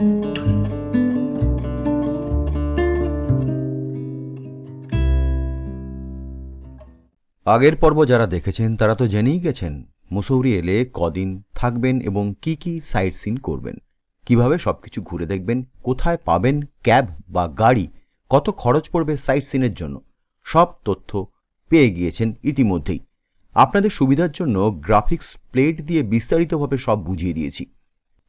আগের পর্ব যারা দেখেছেন, তারা তো জেনেই গেছেন মুসৌরি এলে কদিন থাকবেন এবং কি কি সাইট সিন করবেন। কীভাবে সবকিছু ঘুরে দেখবেন, কোথায় পাবেন, ক্যাব বা গাড়ি, কত খরচ পড়বে সাইট সিনের জন্য, সব তথ্য পেয়ে গিয়েছেন ইতিমধ্যেই। আপনাদের সুবিধার জন্য গ্রাফিক্স প্লেট দিয়ে বিস্তারিতভাবে সব বুঝিয়ে দিয়েছি।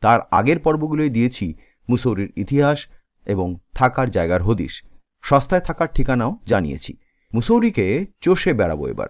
তার আগের পর্বগুলোই দিয়েছি মুসৌরির ইতিহাস এবং থাকার জায়গার হদিশ। সস্তায় থাকার ঠিকানাও জানিয়েছি। মুসৌরিকে চষে বেড়াবো এবার।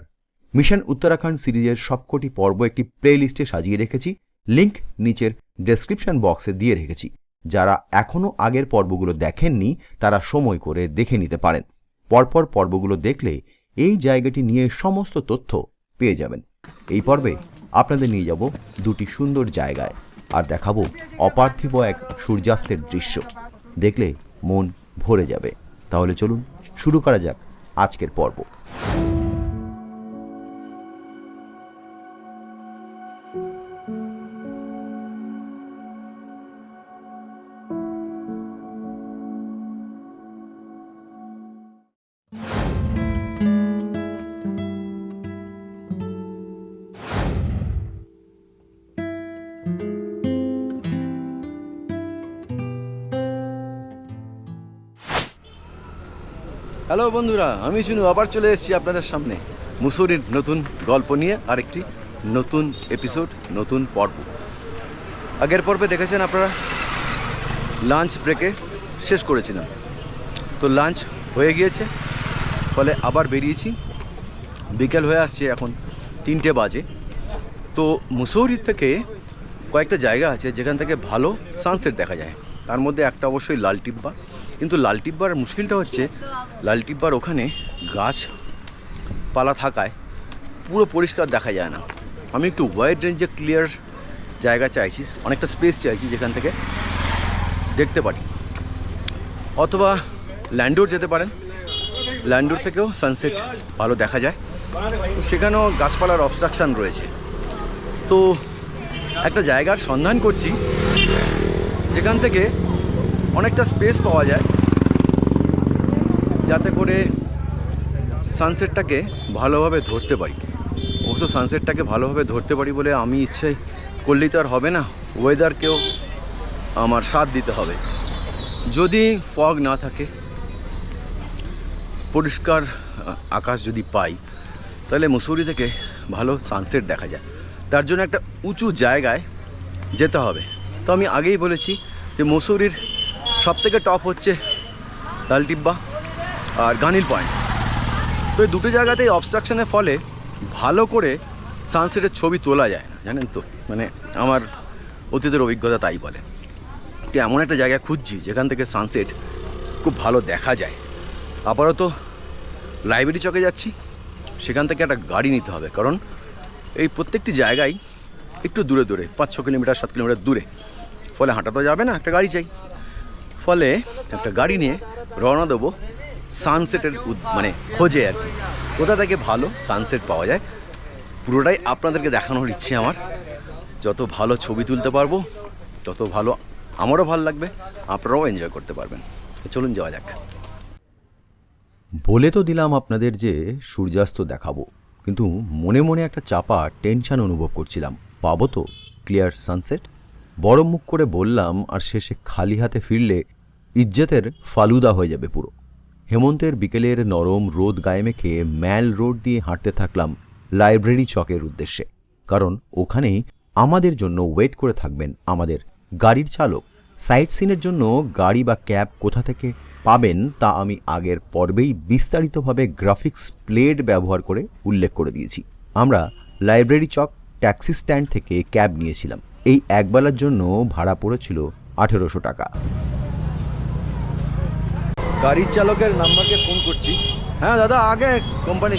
মিশন উত্তরাখণ্ড সিরিজের সবকটি পর্ব একটি প্লেলিস্টে সাজিয়ে রেখেছি। লিংক নিচের ডেসক্রিপশন বক্সে দিয়ে রেখেছি। যারা এখনও আগের পর্বগুলো দেখেননি, তারা সময় করে দেখে নিতে পারেন। পরপর পর্বগুলো দেখলে এই জায়গাটি নিয়ে সমস্ত তথ্য পেয়ে যাবেন। এই পর্বে আপনাদের নিয়ে যাব দুটি সুন্দর জায়গায়। আর দেখাবো অপার্থিব এক সূর্যাস্তের দৃশ্য। দেখলে মন ভরে যাবে। তাহলে চলুন শুরু করা যাক আজকের পর্ব। হ্যালো বন্ধুরা, আমি শুনু, আবার চলে এসেছি আপনাদের সামনে। মুসুরির নতুন গল্প নিয়ে আরেকটি নতুন এপিসোড নতুন পর্ব। আগের পর্বে দেখেছেন আপনারা? লাঞ্চ ব্রেকে শেষ করেছিলাম। তো লাঞ্চ হয়ে গিয়েছে, ফলে আবার বেরিয়েছি। বিকেল হয়ে আসছে এখন তিনটে বাজে। তো মুসৌরির থেকে কয়েকটা জায়গা আছে যেখান থেকে ভালো সানসেট দেখা যায়। তার মধ্যে একটা অবশ্যই লাল টিব্বা। কিন্তু লাল টিব্বার মুশকিলটা হচ্ছে, লাল টিব্বার ওখানে গাছ পালা থাকায় পুরো পরিষ্কার দেখা যায় না। আমি একটু ওয়াইড রেঞ্জে ক্লিয়ার জায়গা চাইছি, অনেকটা স্পেস চাইছি যেখান থেকে দেখতে পারি। অথবা ল্যান্ডোর যেতে পারেন। ল্যান্ডোর থেকেও সানসেট ভালো দেখা যায়। সেখানেও গাছপালার অবস্ট্রাকশান রয়েছে। তো একটা জায়গার সন্ধান করছি, যেখান থেকে অনেকটা স্পেস পাওয়া যায়। যাতে করে সানসেটটাকে ভালোভাবে ধরতে পারি। অবশ্য সানসেটটাকে ভালোভাবে ধরতে পারি বলে আমি ইচ্ছে করলেই তো আর হবে না। ওয়েদারকেও আমার সাথ দিতে হবে। যদি ফগ না থাকে, পরিষ্কার আকাশ যদি পাই, তাহলে মুসুরি থেকে ভালো সানসেট দেখা যায়। তার জন্য একটা উঁচু জায়গায় যেতে হবে। তো আমি আগেই বলেছি যে মুসুরির সবথেকে টপ হচ্ছে লালটিব্বা আর গানিল পয়েন্টস তো এই দুটো জায়গাতেই অবস্ট্রাকশনের ফলে ভালো করে সানসেটের ছবি তোলা যায় না, জানেন তো? মানে আমার অতীতের অভিজ্ঞতা তাই বলে। তো এমন একটা জায়গা খুঁজছি যেখান থেকে সানসেট খুব ভালো দেখা যায়। আপাতত লাইব্রেরি চকে যাচ্ছি, সেখান থেকে একটা গাড়ি নিতে হবে, কারণ এই প্রত্যেকটি জায়গায় একটু দূরে দূরে পাঁচ ছ কিলোমিটার, সাত কিলোমিটার দূরে। ফলে হাঁটা তো যাবে না, একটা গাড়ি চাই। ফলে একটা গাড়ি নিয়ে রওনা দেবো সানসেটের মানে খোঁজে আর কি। কোথা থেকে ভালো সানসেট পাওয়া যায়, পুরোটাই আপনাদেরকে দেখানোর ইচ্ছে আমার। যত ভালো ছবি তুলতে পারব, তত ভালো আমারও ভালো লাগবে, আপনারাও এনজয় করতে পারবেন। চলুন যাওয়া যাক। বলে তো দিলাম আপনাদের যে সূর্যাস্ত দেখাবো, কিন্তু মনে মনে একটা চাপা টেনশন অনুভব করছিলাম। পাবো তো ক্লিয়ার সানসেট বড় মুখ করে বললাম, আর শেষে খালি হাতে ফিরলে ইজ্জতের ফালুদা হয়ে যাবে পুরো। হেমন্তের বিকেলের নরম রোদ গায়ে মেখে ম্যাল রোড দিয়ে হাঁটতে থাকলাম লাইব্রেরি চকের উদ্দেশ্যে। কারণ ওখানেই আমাদের জন্য ওয়েট করে থাকবেন আমাদের গাড়ির চালক। সাইট সিনের জন্য গাড়ি বা ক্যাব কোথা থেকে পাবেন তা আমি আগের পর্বেই বিস্তারিতভাবে গ্রাফিক্স প্লেট ব্যবহার করে উল্লেখ করে দিয়েছি। আমরা লাইব্রেরি চক, ট্যাক্সি স্ট্যান্ড থেকে ক্যাব নিয়েছিলাম। এই একবেলার জন্য ভাড়া পড়েছিল আঠেরোশো টাকা গাড়ির চালকের নাম্বারকে ফোন করছি হ্যাঁ দাদা আগে কোম্পানি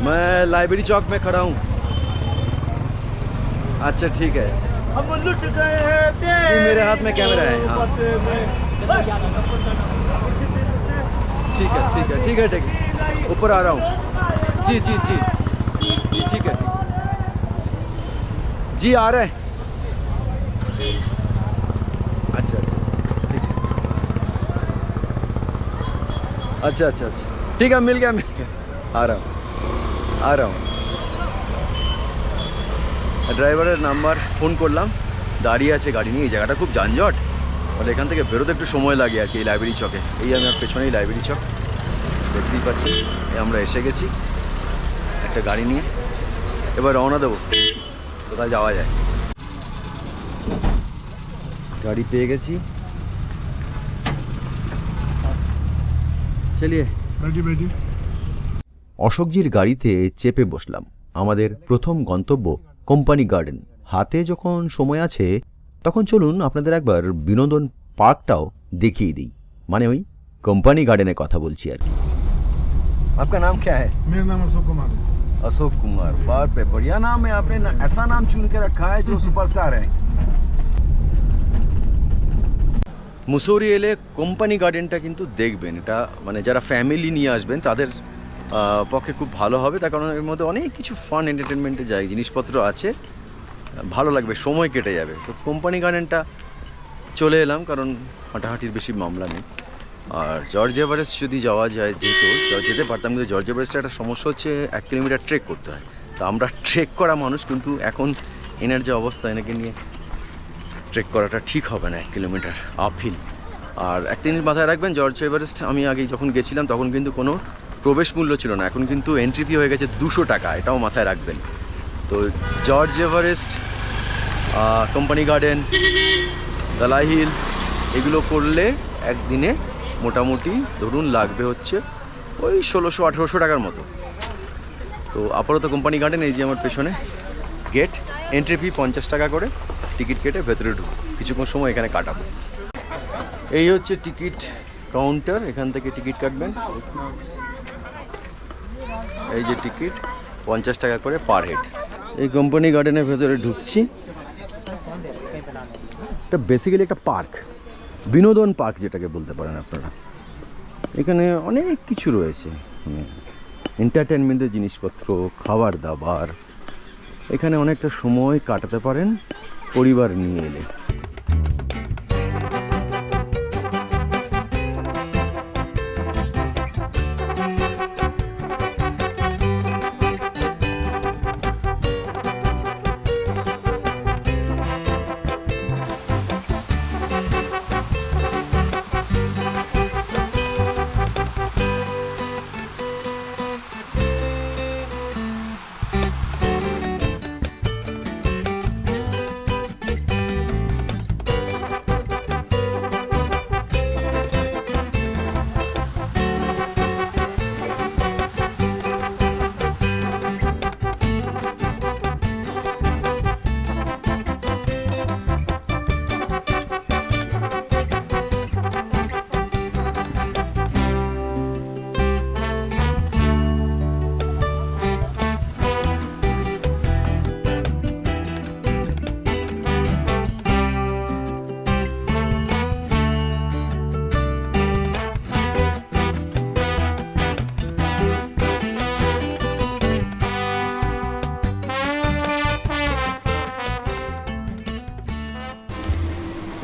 मैं लाइब्रेरी चौक में खड़ा हूँ अच्छा ठीक है हम लुट गए हैं जी, मेरे हाथ में कैमरा है, हाँ। ठीक है ठीक है ठीक है ठीक है ऊपर आ रहा हूँ जी जी जी जी ठीक है ठीक जी आ रहे हैं। अच्छा अच्छा अच्छा। ठीक है। अच्छा अच्छा अच्छा। ठीक है, मिल गया मिल गया। आ रहा हूँ। आ रहा हूँ। ড্রাইভারের নাম্বার ফোন করলাম। দাঁড়িয়ে আছে গাড়ি নিয়ে। এই জায়গাটা খুব যানজট। ফলে এখান থেকে বেরোতে একটু সময় লাগে আর কি, এই লাইব্রেরি চকে। এই আমি আমার পেছনেই লাইব্রেরি চক। দেখতেই পাচ্ছি আমরা এসে গেছি একটা গাড়ি নিয়ে। এবার রওনা দেবো। কোথায় যাওয়া যায়। গাড়ি পেয়ে গেছি। অশোকজির গাড়িতে চেপে বসলাম। আমাদের প্রথম গন্তব্য কোম্পানি গার্ডেন। হাতে যখন সময় আছে তখন চলুন আপনাদের একবার বিনোদন পার্কটাও দেখিয়ে দিই। মানে ওই কোম্পানি গার্ডেনের কথা বলছি আর কি। আপনার নাম কে হ্যাঁ মেয়ের নাম অশোক কুমার अशोक कुमार बात पे बढ़िया नाम है आपने ना, ऐसा नाम चुन के रखा है जो सुपरस्टार है মুসৌরি এলে কোম্পানি গার্ডেনটা কিন্তু দেখবেন এটা মানে যারা ফ্যামিলি নিয়ে আসবেন তাদের আহ, পক্ষে খুব ভালো হবে তার কারণ এর মধ্যে অনেক কিছু ফান এন্টারটেনমেন্টে যায় জিনিসপত্র আছে ভালো লাগবে সময় কেটে যাবে তো কোম্পানি গার্ডেনটা চলে এলাম কারণ হাঁটাহাঁটির বেশি মামলা নেই আর জর্জ এভারেস্ট যদি যাওয়া যায়, যেহেতু যেতে পারতাম, কিন্তু জর্জ এভারেস্টের একটা সমস্যা হচ্ছে, এক কিলোমিটার ট্রেক করতে হয়। তো আমরা ট্রেক করা মানুষ, কিন্তু এখন এনার যে অবস্থা, এনাকে নিয়ে ট্রেক করাটা ঠিক হবে না, এক কিলোমিটার আপহিল আর একটা জিনিস মাথায় রাখবেন জর্জ এভারেস্ট আমি আগে যখন গেছিলাম, তখন কিন্তু কোনো প্রবেশ মূল্য ছিল না। এখন কিন্তু এন্ট্রি ফি হয়ে গেছে দুশো টাকা, এটাও মাথায় রাখবেন। তো George Everest company garden Dalai hills এগুলো করলে একদিনে মোটামুটি ধরুন লাগবে হচ্ছে ওই ষোলোশো, আঠেরোশো টাকার মতো। তো আপাতত কোম্পানি গার্ডেন এই যে আমার পেছনে গেট এন্ট্রি ফি পঞ্চাশ টাকা করে টিকিট কেটে ভেতরে ঢুকবো। কিছুক্ষণ সময় এখানে কাটাবো। এই হচ্ছে টিকিট কাউন্টার এখান থেকে টিকিট কাটবেন। এই যে টিকিট পঞ্চাশ টাকা করে পার হেড এই কোম্পানি গার্ডেনের ভেতরে ঢুকছি। এটা বেসিক্যালি একটা পার্ক বিনোদন পার্ক যেটাকে বলতে পারেন আপনারা। এখানে অনেক কিছু রয়েছে। মানে এন্টারটেনমেন্টের জিনিসপত্র, খাবার দাবার। এখানে অনেকটা সময় কাটাতে পারেন পরিবার নিয়ে এলে।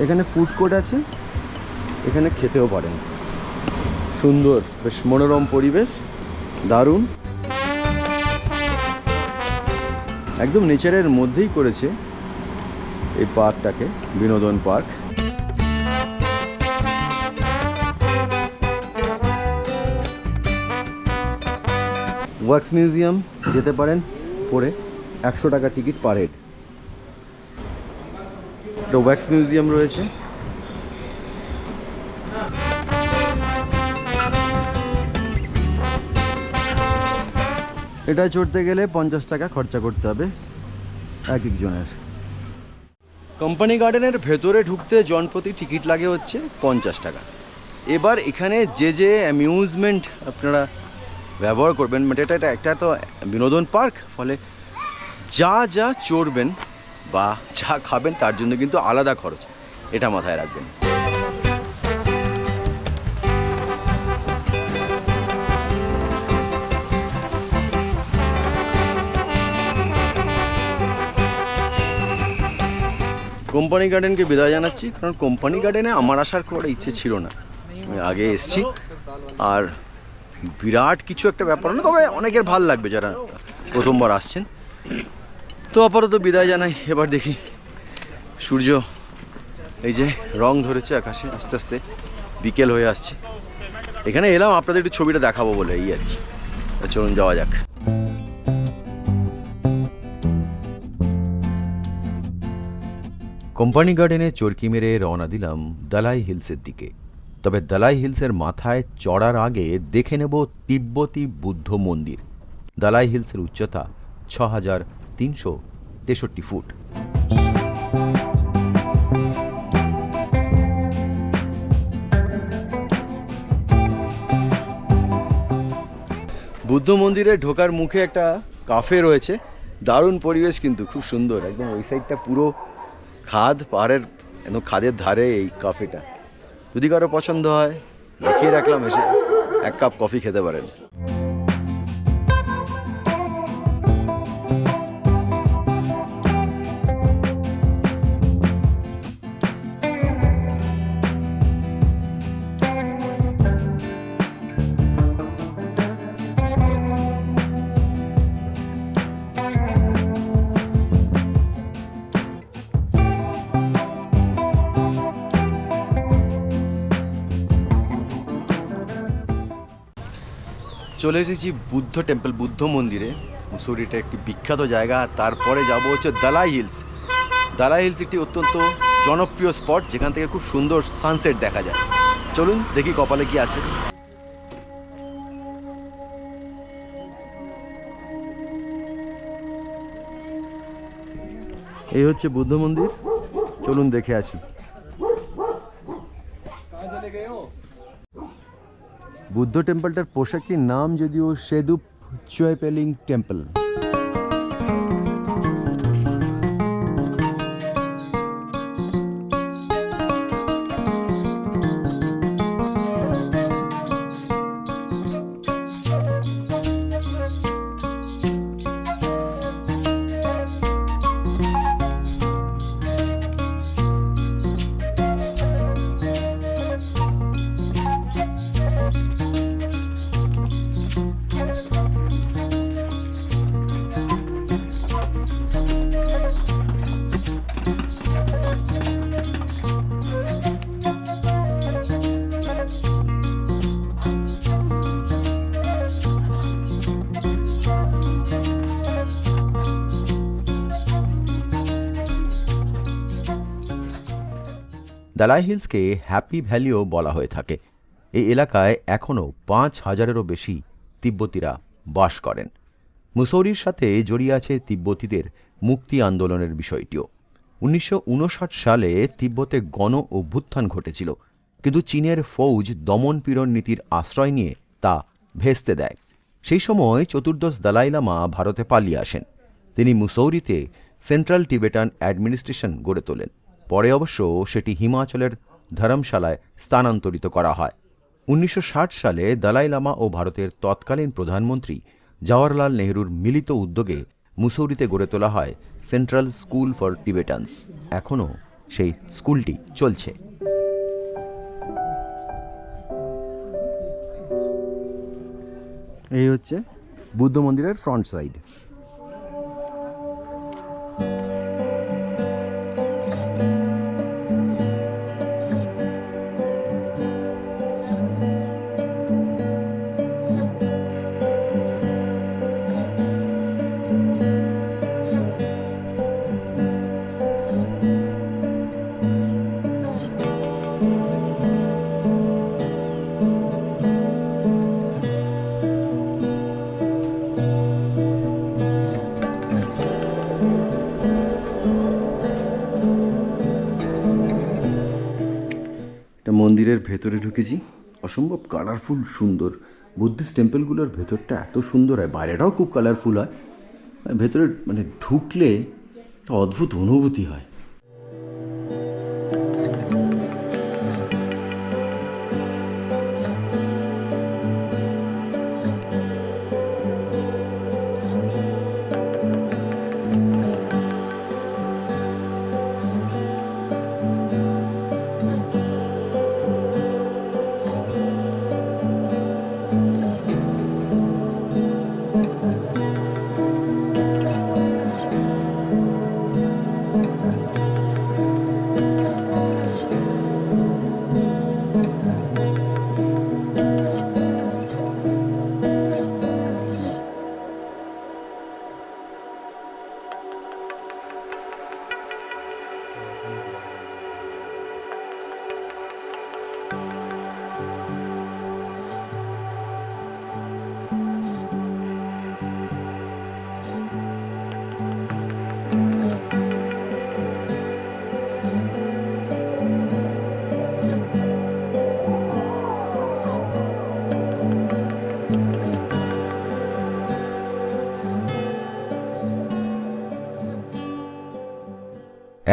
এখানে ফুড কোর্ট আছে। এখানে খেতেও পারেন। সুন্দর, বেশ মনোরম পরিবেশ, দারুণ। একদম নেচারের মধ্যেই করেছে এই পার্কটাকে, বিনোদন পার্ক। ওয়াক্স মিউজিয়াম যেতে পারেন, পরে একশো টাকা টিকিট পার হেড। একটা ওয়্যাক্স মিউজিয়াম রয়েছে। এটা চড়তে গেলে পঞ্চাশ টাকা খরচা করতে হবে, এক একজনের। কোম্পানি গার্ডেনের ভেতরে ঢুকতে জনপ্রতি টিকিট লাগে হচ্ছে পঞ্চাশ টাকা। এবার এখানে যে যে অ্যামিউজমেন্ট আপনারা ব্যবহার করবেন মানে এটা একটা তো বিনোদন পার্ক, ফলে যা যা চড়বেন বা যা খাবেন তার জন্য কিন্তু আলাদা খরচ। এটা মাথায় রাখবেন। কোম্পানি গার্ডেনকে বিদায় জানাচ্ছি, কারণ কোম্পানি গার্ডেনে আমার আসার খুব একটা ইচ্ছে ছিল না। আমি আগে এসছি। আর বিরাট কিছু একটা ব্যাপার না তবে অনেকের ভালো লাগবে যারা প্রথমবার আসছেন। তো আপাতত বিদায় জানাই, এবার দেখি। সূর্য, এই যে রং ধরেছে আকাশে, আস্তে আস্তে বিকেল হয়ে আসছে। এখানে এলাম, আপনাদের একটু ছবিটা দেখাবো বলে, এই আর কি। চলুন, যাওয়া যাক। কোম্পানি গার্ডেনে চরকি মেরে রওনা দিলাম দালাই হিলসের দিকে। তবে দালাই হিলসের মাথায় চড়ার আগে দেখে নেব তিব্বতী বুদ্ধ মন্দির। দালাই হিলসের উচ্চতা ছ হাজার তিনশো তেষট্টি ফুট। বুদ্ধ মন্দিরে ঢোকার মুখে একটা কাফে রয়েছে। দারুণ পরিবেশ কিন্তু, খুব সুন্দর। একদম ওই সাইডটা পুরো খাদ, পাহাড়ের, একদম খাদের ধারে এই কাফেটা। যদি কারও পছন্দ হয় দেখিয়ে রাখলাম, এসে এক কাপ কফি খেতে পারেন। চলে এসেছি বুদ্ধ টেম্পল, বুদ্ধ মন্দিরে। মুসৌরিটা একটি বিখ্যাত জায়গা। তারপরে যাব হচ্ছে দালাই হিলস। দালাই হিলস একটি অত্যন্ত জনপ্রিয় স্পট, যেখান থেকে খুব সুন্দর সানসেট দেখা যায়। চলুন দেখি কপালে কি আছে। এই হচ্ছে বুদ্ধ মন্দির। চলুন দেখে আসি। বুদ্ধ টেম্পলটার পোশাকটির নাম যদিও সেদুপ চুয়াইপেলিং টেম্পল। দালাই হিলসকে হ্যাপি ভ্যালিও বলা হয়ে থাকে। এই এলাকায় এখনও পাঁচ হাজারেরও বেশি তিব্বতীরা বাস করেন। মুসৌরির সাথে জড়িয়ে আছে তিব্বতীদের মুক্তি আন্দোলনের বিষয়টিও। উনিশশো উনষাট সালে তিব্বতে গণ অভ্যুত্থান ঘটেছিল, কিন্তু চীনের ফৌজ দমন পীড়ন নীতির আশ্রয় নিয়ে তা ভেস্তে দেয়। সেই সময় চতুর্দশ দালাই লামা ভারতে পালিয়ে আসেন। তিনি মুসৌরিতে সেন্ট্রাল টিবেটান অ্যাডমিনিস্ট্রেশন গড়ে তোলেন। পরে অবশ্য সেটি হিমাচলের ধর্মশালায় স্থানান্তরিত করা হয়। উনিশশো ষাট সালে দালাই লামা ও ভারতের তৎকালীন প্রধানমন্ত্রী জওয়াহরলাল নেহরুর মিলিত উদ্যোগে মুসৌরিতে গড়ে তোলা হয় সেন্ট্রাল স্কুল ফর টিবেটানস। এখনও সেই স্কুলটি চলছে। এই হচ্ছে বুদ্ধ মন্দিরের ফ্রন্ট সাইড। মন্দিরের ভেতরে ঢুকেছি। অসম্ভব কালারফুল সুন্দর। বুদ্ধিস্ট টেম্পলগুলোর ভেতরটা এত সুন্দর হয়, বাইরেটাও খুব কালারফুল হয়। ভেতরে মানে ঢুকলে একটা অদ্ভুত অনুভূতি হয়।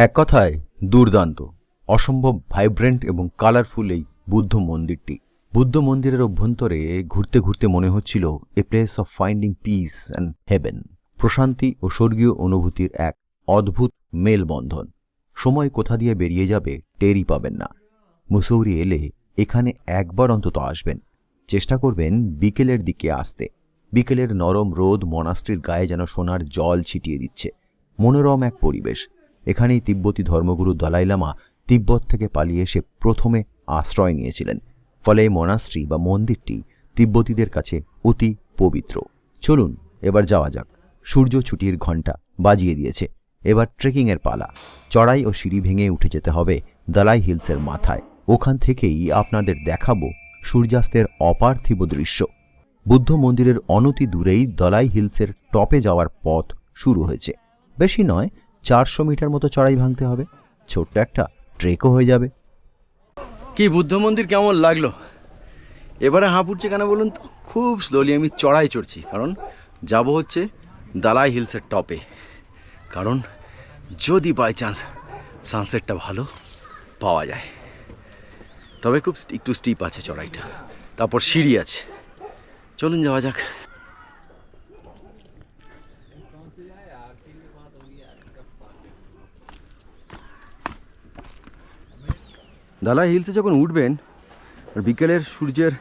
এক কথায়, দুর্দান্ত, অসম্ভব ভাইব্রেন্ট এবং কালারফুল এই বুদ্ধ মন্দিরটি। বুদ্ধ মন্দিরের অভ্যন্তরে ঘুরতে ঘুরতে মনে হচ্ছিল a place of finding peace and heaven প্রশান্তি ও স্বর্গীয় অনুভূতির এক অদ্ভুত মেলবন্ধন। সময় কোথা দিয়ে বেরিয়ে যাবে টেরই পাবেন না। মুসৌরি এলে এখানে একবার অন্তত আসবেন। চেষ্টা করবেন বিকেলের দিকে আসতে। বিকেলের নরম রোদ মনাস্ট্রির গায়ে যেন সোনার জল ছিটিয়ে দিচ্ছে। মনোরম এক পরিবেশ। এখানেই তিব্বতী ধর্মগুরু দলাই লামা তিব্বত থেকে পালিয়ে এসে প্রথমে আশ্রয় নিয়েছিলেন। ফলে এই মনাস্ট্রি বা মন্দিরটি তিব্বতীদের কাছে অতি পবিত্র। চলুন, এবার যাওয়া যাক। সূর্য ছুটির ঘণ্টা বাজিয়ে দিয়েছে। এবার ট্রেকিংয়ের পালা। চড়াই ও সিঁড়ি ভেঙে উঠে যেতে হবে দালাই হিলসের মাথায়। ওখান থেকেই আপনাদের দেখাবো সূর্যাস্তের অপার্থিব দৃশ্য। বুদ্ধ মন্দিরের অনতি দূরেই দলাই হিলসের টপে যাওয়ার পথ শুরু হয়েছে। বেশি নয় চারশো মিটার মতো চড়াই ভাঙতে হবে। ছোট্ট একটা ট্রেকও হয়ে যাবে। কি বুদ্ধ মন্দির কেমন লাগল? এবারে হাঁপ উঠছে কেন বলুন তো? খুব স্লোলি আমি চড়াই চড়ছি, কারণ যাব হচ্ছে দালাই হিলসের টপে। কারণ যদি বাই চান্স সানসেটটা ভালো পাওয়া যায়। তবে খুব একটু স্টিপ আছে চড়াইটা। তারপর সিঁড়ি আছে। চলুন যাওয়া যাক। দালাই হিলসে যখন উঠবেন, আর বিকেলের সূর্যের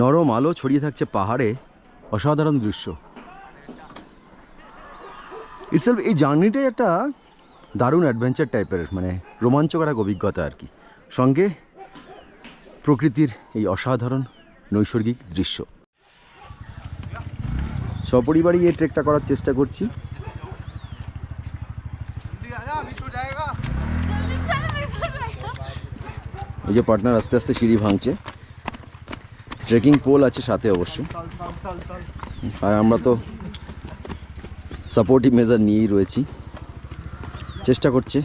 নরম আলো ছড়িয়ে থাকছে পাহাড়ে, অসাধারণ দৃশ্য। ইটসেলফ, এই জার্নিটাই একটা দারুণ অ্যাডভেঞ্চার টাইপের মানে রোমাঞ্চকর এক অভিজ্ঞতা আর কি। সঙ্গে প্রকৃতির এই অসাধারণ নৈসর্গিক দৃশ্য। সপরিবারই এই ট্রেকটা করার চেষ্টা করছি। এই যে পার্টনার আস্তে আস্তে সিঁড়ি ভাঙছে। ট্রেকিং পোল আছে সাথে অবশ্য আর আমরা তো সাপোর্টিভ মেজার নিয়েই রয়েছি। চেষ্টা করছে,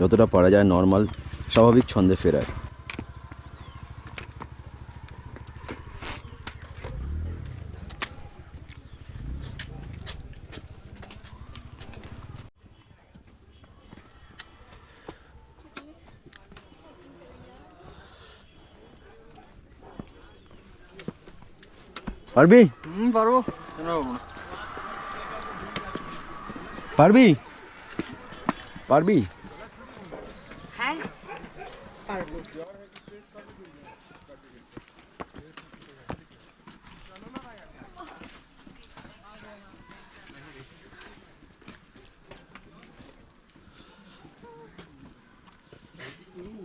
যতটা পারা যায় নর্মাল স্বাভাবিক ছন্দে ফেরার। পারবি হুম পারবো কেন পারবো না পারবি পারবি হ্যাঁ পারবো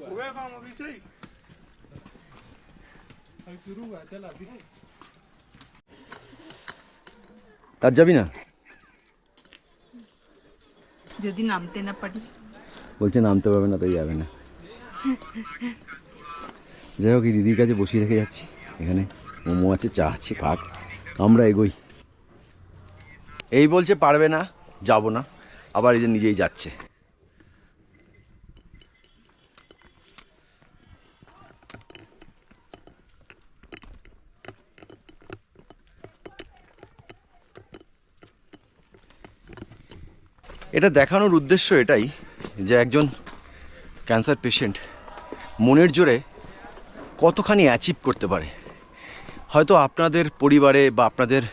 Hueva, como dice ahí. Al suruga, ya la dije. আর যাবি না? যদি নামতে না পারি। বলছে নামতে পারবে না তাই যাবে না। যাই হোক এই দিদির কাছে বসিয়ে রেখে যাচ্ছি। এখানে মোমো আছে চা আছে কাক আমরা এগোই। এই বলছে পারবে না যাব না। আবার এই যে নিজেই যাচ্ছে। এটা দেখানোর উদ্দেশ্য এটাই যে একজন ক্যান্সার পেশেন্ট মনের জোরে কতখানি অ্যাচিভ করতে পারে। হয়তো আপনাদের পরিবারে বা আপনাদের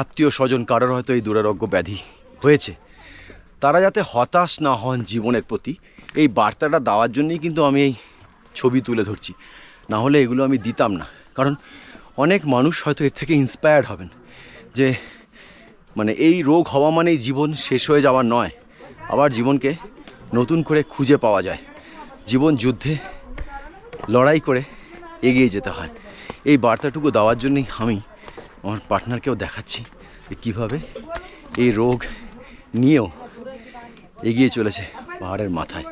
আত্মীয় স্বজন কারোর হয়তো এই দুরারোগ্য ব্যাধি হয়েছে। তারা যাতে হতাশ না হন জীবনের প্রতি, এই বার্তাটা দেওয়ার জন্যই কিন্তু আমি এই ছবি তুলে ধরছি। না হলে এগুলো আমি দিতাম না। কারণ অনেক মানুষ হয়তো এর থেকে ইন্সপায়ার্ড হবেন যে মানে এই রোগ হওয়া মানেই জীবন শেষ হয়ে যাওয়ার নয়, আবার জীবনকে নতুন করে খুঁজে পাওয়া যায়। জীবন যুদ্ধে লড়াই করে এগিয়ে যেতে হয়। এই বার্তাটুকু দেওয়ার জন্যই আমি আমার পার্টনারকেও দেখাচ্ছি যে কীভাবে এই রোগ নিয়েও এগিয়ে চলেছে পাহাড়ের মাথায়।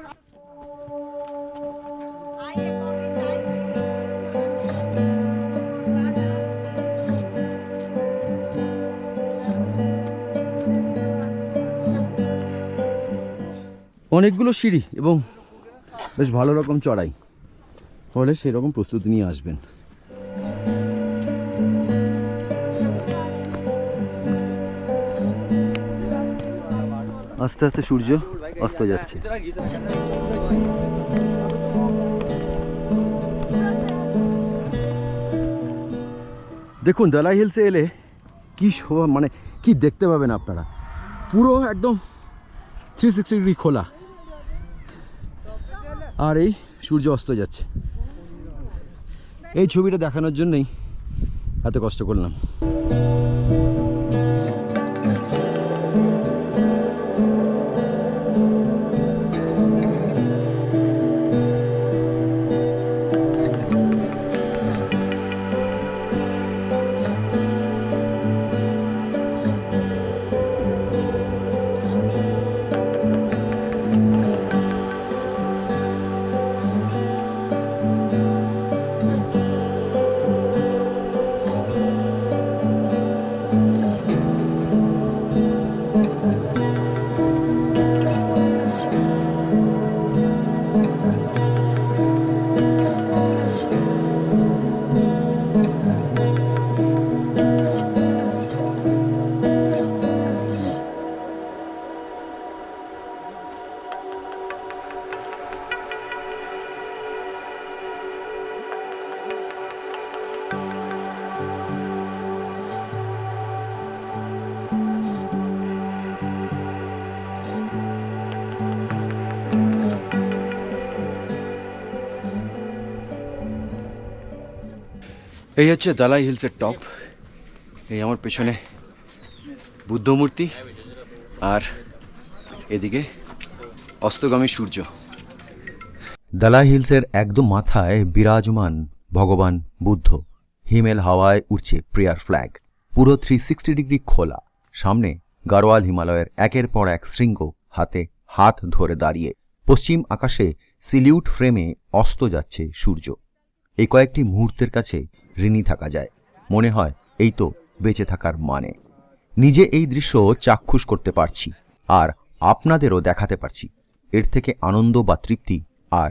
অনেকগুলো সিঁড়ি এবং বেশ ভালো রকম চড়াই। ফলে সেরকম প্রস্তুতি নিয়ে আসবেন। আস্তে আস্তে সূর্য অস্ত যাচ্ছে। দেখুন, দালাই হিলসে এলে কি শোভা মানে কি দেখতে পাবেন আপনারা? পুরো একদম থ্রি সিক্সটি ডিগ্রি খোলা। আর এই সূর্য অস্ত যাচ্ছে। এই ছবিটা দেখানোর জন্যই এত কষ্ট করলাম। এই হচ্ছে দালাই হিলসের টপ। এই আমার পেছনে বুদ্ধ মূর্তি আর এদিকে অস্তগামী সূর্য। দালাই হিলসের একদম মাথায় বিরাজমান ভগবান বুদ্ধ। হিমেল হাওয়ায় উঠছে প্রেয়ার ফ্ল্যাগ পুরো থ্রি সিক্সটি ডিগ্রি খোলা। সামনে গারোয়াল হিমালয়ের একের পর এক শৃঙ্গ হাতে হাত ধরে দাঁড়িয়ে। পশ্চিম আকাশে সিলিউট ফ্রেমে অস্ত যাচ্ছে সূর্য। এই কয়েকটি মুহূর্তের কাছে ঋণী থাকা যায়। মনে হয়, এই তো বেঁচে থাকার মানে। নিজে এই দৃশ্য চাক্ষুষ করতে পারছি, আর আপনাদেরও দেখাতে পারছি। এর থেকে আনন্দ বা তৃপ্তি আর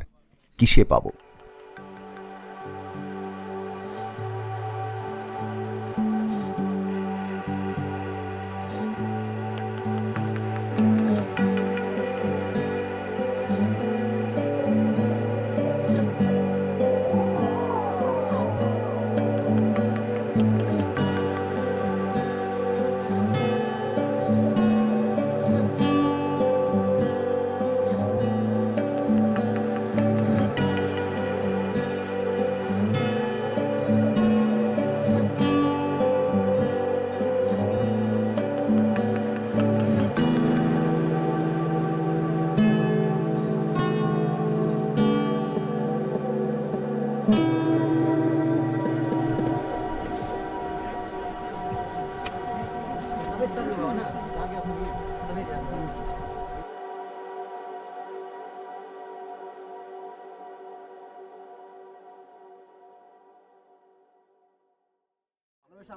কিসে পাবো?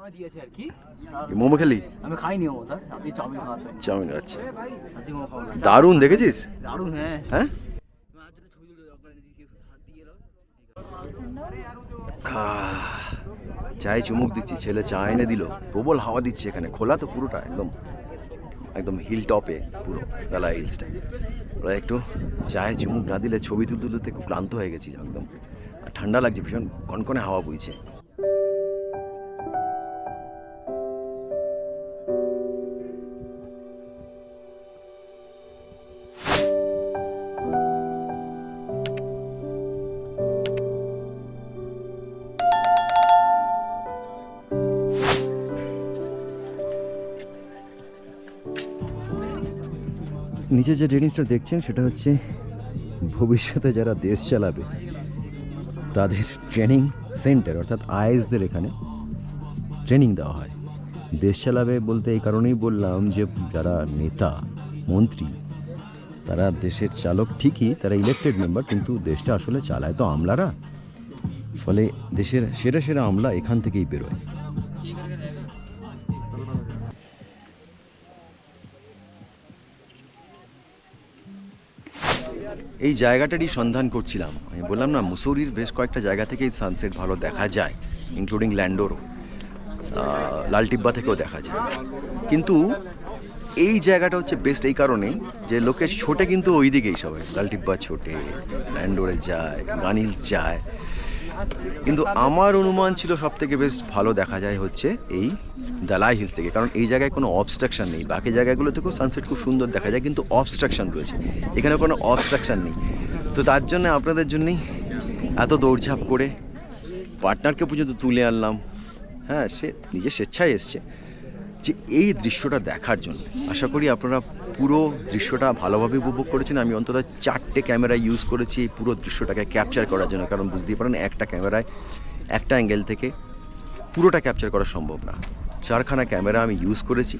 সামনে দিয়েছে আর কি। মোমো খেলি? আমি খাইনি স্যার রাতে চাউমিন খাওয়াতে চাউমিন আচ্ছা। রাতে মোমো খাব দারুণ দেখেছিস? দারুণ হ্যাঁ। হ্যাঁ? চায়ে চুমুক দিচ্ছি ছেলে চা এনে দিল। প্রবল হাওয়া দিচ্ছে এখানে খোলা তো পুরোটা একদম। একদম হিল টপে পুরো বেলা হিলসটা ওরা একটু চায়ে চুমুক না দিলে ছবি তুলতে তুলতে খুব ক্লান্ত হয়ে গেছি একদম। আর ঠান্ডা লাগছে ভীষণ কনকনে হাওয়া বইছে। নিচে যে জিনিসটা দেখছেন, সেটা হচ্ছে ভবিষ্যতে যারা দেশ চালাবে, তাদের ট্রেনিং সেন্টার অর্থাৎ আইএসদের এখানে ট্রেনিং দেওয়া হয়। দেশ চালাবে বলতে এই কারণেই বললাম যে, যারা নেতা, মন্ত্রী, তারা দেশের চালক ঠিকই, তারা ইলেক্টেড মেম্বার কিন্তু দেশটা আসলে চালায় তো আমলারা। ফলে দেশের সেরা সেরা আমলা এখান থেকেই বেরোয়। এই জায়গাটারই সন্ধান করছিলাম। আমি বললাম, না, মুসৌরির বেশ কয়েকটা জায়গা থেকেই সানসেট ভালো দেখা যায় ইনক্লুডিং ল্যান্ডোরও লালটিব্বা থেকেও দেখা যায়। কিন্তু এই জায়গাটা হচ্ছে বেস্ট এই কারণে যে লোকে ছোটে কিন্তু ওই দিকেই সবাই লালটিব্বা ছোটে ল্যান্ডোরে যায় গানিলস যায়। কিন্তু আমার অনুমান ছিল সব থেকে বেস্ট ভালো দেখা যায় হচ্ছে এই দালাই হিলস থেকে। কারণ এই জায়গায় কোনো অবস্ট্রাকশন নেই। বাকি জায়গাগুলো থেকেও সানসেট খুব সুন্দর দেখা যায়, কিন্তু অবস্ট্রাকশন রয়েছে। এখানে কোনো অবস্ট্রাকশান নেই। তো তার জন্য আপনাদের জন্যই এত দৌড়ঝাঁপ করে পার্টনারকে পর্যন্ত তুলে আনলাম। হ্যাঁ সে নিজের স্বেচ্ছায় এসছে। যে এই দৃশ্যটা দেখার জন্য, আশা করি আপনারা পুরো দৃশ্যটা ভালোভাবে উপভোগ করেছেন। আমি অন্তত চারটে ক্যামেরা ইউজ করেছি এই পুরো দৃশ্যটাকে ক্যাপচার করার জন্য। কারণ বুঝতেই পারেন, একটা ক্যামেরায় একটা অ্যাঙ্গেল থেকে পুরোটা ক্যাপচার করা সম্ভব না। চারখানা ক্যামেরা আমি ইউজ করেছি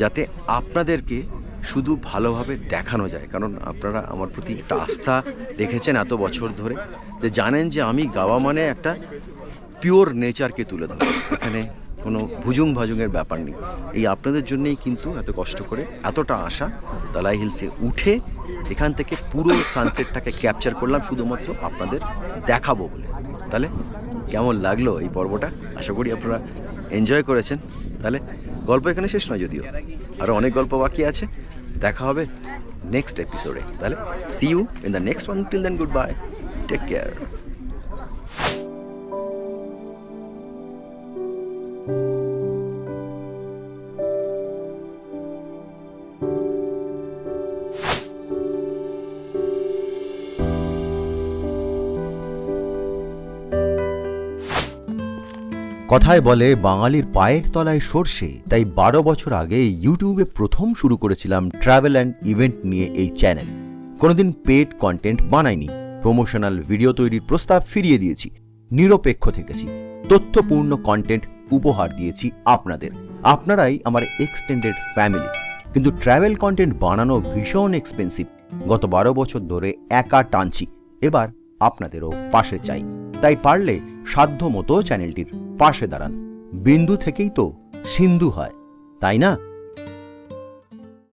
যাতে আপনাদেরকে শুধু ভালোভাবে দেখানো যায়। কারণ আপনারা আমার প্রতি একটা আস্থা রেখেছেন এত বছর ধরে যে জানেন যে আমি গাওয়া মানে একটা পিওর নেচারকে তুলে ধরে। এখানে কোনো ভুজুং ভাজুংয়ের ব্যাপার নেই। এই আপনাদের জন্যেই কিন্তু এত কষ্ট করে, এতটা আশা তালাই হিলসে উঠে এখান থেকে পুরো সানসেটটাকে ক্যাপচার করলাম শুধুমাত্র আপনাদের দেখাবো বলে। তাহলে কেমন লাগল এই পর্বটা? আশা করি আপনারা এনজয় করেছেন। তাহলে গল্প এখানে শেষ নয় যদিও আরও অনেক গল্প বাকি আছে। দেখা হবে নেক্সট এপিসোডে তাহলে see you in the next one till then good bye take care কথায় বলে, বাঙালির পায়ের তলায় সর্ষে। তাই বারো বছর আগে ইউটিউবে প্রথম শুরু করেছিলাম ট্রাভেল অ্যান্ড ইভেন্ট নিয়ে এই চ্যানেল কোনোদিন পেড কন্টেন্ট বানাইনি। প্রমোশনাল ভিডিও তৈরির প্রস্তাব ফিরিয়ে দিয়েছি। নিরপেক্ষ থেকেছি। তথ্যপূর্ণ কন্টেন্ট উপহার দিয়েছি আপনাদের। আপনারাই আমার এক্সটেন্ডেড ফ্যামিলি কিন্তু ট্রাভেল কন্টেন্ট বানানো ভীষণ এক্সপেন্সিভ গত বারো বছর ধরে একা টানছি। এবার আপনাদেরও পাশে চাই। তাই পারলে সাধ্য মতো চ্যানেলটির পাশে দাঁড়ান। বিন্দু থেকেই তো সিন্ধু হয় তাই না?